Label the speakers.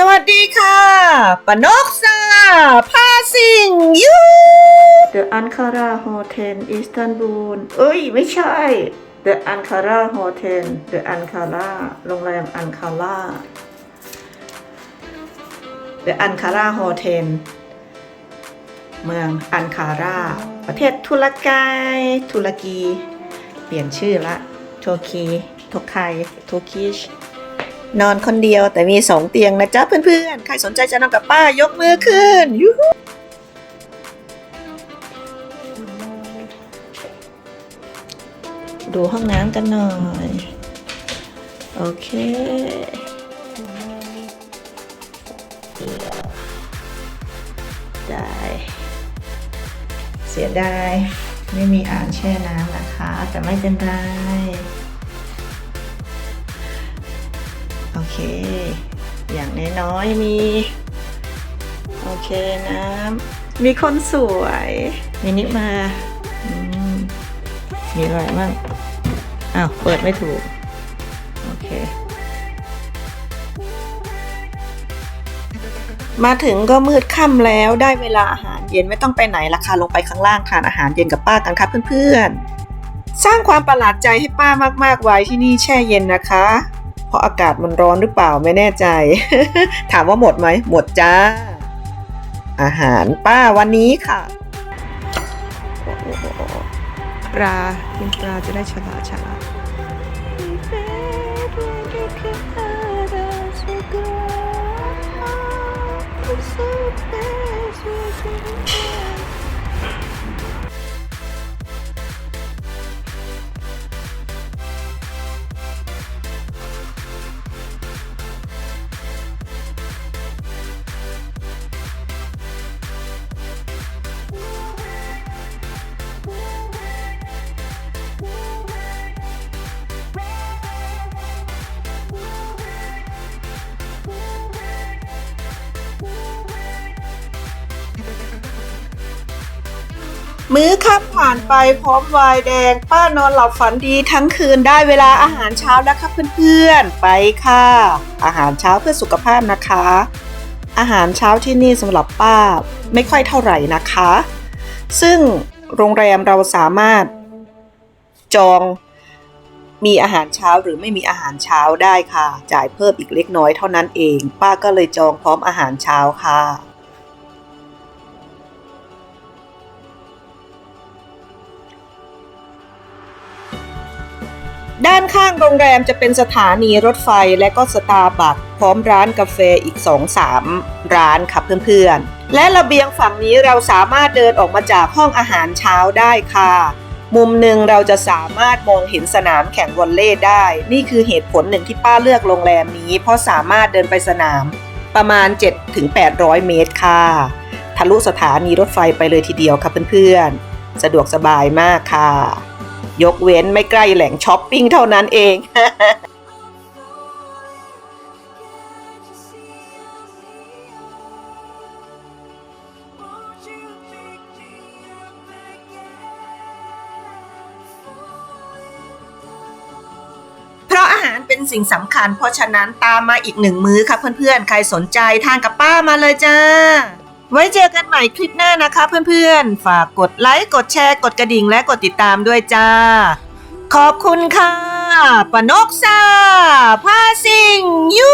Speaker 1: สวัสดีค่ะปนกซาพาสิงยู
Speaker 2: The Ankara Hotel Istanbul เอ้ย ไม่ใช่ The Ankara Hotel The Ankara โรงแรมอันคาร่า The Ankara Hotel เมืองอันคาร่าประเทศทุรกายตุรกี เปลี่ยนชื่อละโทคีโทไคโทคิช นอนคนเดียวแต่มีสองเตียงนะจ๊ะเพื่อนๆ ใครสนใจจะนอนกับป้ายกมือขึ้นยูฮูดูห้องน้ำกันหน่อย โอเคได้เสียดายไม่มีอ่างแช่น้ำนะคะ แต่ไม่เป็นไร เค อย่างน้อยๆมี โอเคน้ำมีคนสวยมินิมาอมมีอะไรบ้างอ้าวเปิดไม่ถูก โอเค มาถึงก็มืดค่ำแล้วได้เวลาอาหารเย็นไม่ต้องไปไหนละค่ะลงไปข้างล่างทานอาหารเย็นกับป้ากันค่ะเพื่อนๆ สร้างความประหลาดใจให้ป้ามากๆไว้ที่นี่แช่เย็นนะคะ เพราะอากาศมันร้อนหรือเปล่าไม่แน่ใจ ถามว่าหมดไหม หมดจ้า อาหารป้าวันนี้ค่ะปลากินปลาจะได้ฉลาดฉลาด มื้อค่ำผ่านไปพร้อมวน์แดง ป้านอนหลับฝันดีทั้งคืนได้เวลาอาหารเช้าแล้วครับเพื่อนๆ ไปค่ะ อาหารเช้าเพื่อสุขภาพนะคะ อาหารเช้าที่นี่สำหรับป้าไม่ค่อยเท่าไหร่นะคะ ซึ่งโรงแรมเราสามารถจองมีอาหารเช้าหรือไม่มีอาหารเช้าได้ค่ะ จ่ายเพิ่มอีกเล็กน้อยเท่านั้นเอง ป้าก็เลยจองพร้อมอาหารเช้าค่ะ ด้านข้างโรงแรมจะเป็นสถานีรถไฟและก็สตาร์บัคพร้อมร้านกาแฟอีก 2-3 ร้านค่ะเพื่อนๆ และระเบียงฝั่งนี้เราสามารถเดินออกมาจากห้องอาหารเช้าได้ค่ะ มุมหนึ่งเราจะสามารถมองเห็นสนามแข่งวอลเลย์ได้ นี่คือเหตุผลหนึ่งที่ป้าเลือกโรงแรมนี้ เพราะสามารถเดินไปสนามประมาณ 7-800 เมตรค่ะ ทะลุสถานีรถไฟไปเลยทีเดียวค่ะเพื่อนๆ สะดวกสบายมากค่ะ ยกเว้นไม่ใกล้แหล่งช้อปปิ้งเท่านั้นเอง เพราะอาหารเป็นสิ่งสำคัญเพราะฉะนั้นตามมาอีกหนึ่งมื้อค่ะเพื่อนๆ ใครสนใจทานกับป้ามาเลยจ้า ไว้เจอกันใหม่คลิปหน้านะคะเพื่อนๆ ฝากกดไลค์ กดแชร์ กดกระดิ่งและกดติดตามด้วยจ้า ขอบคุณค่ะปนกซาพาสิงยู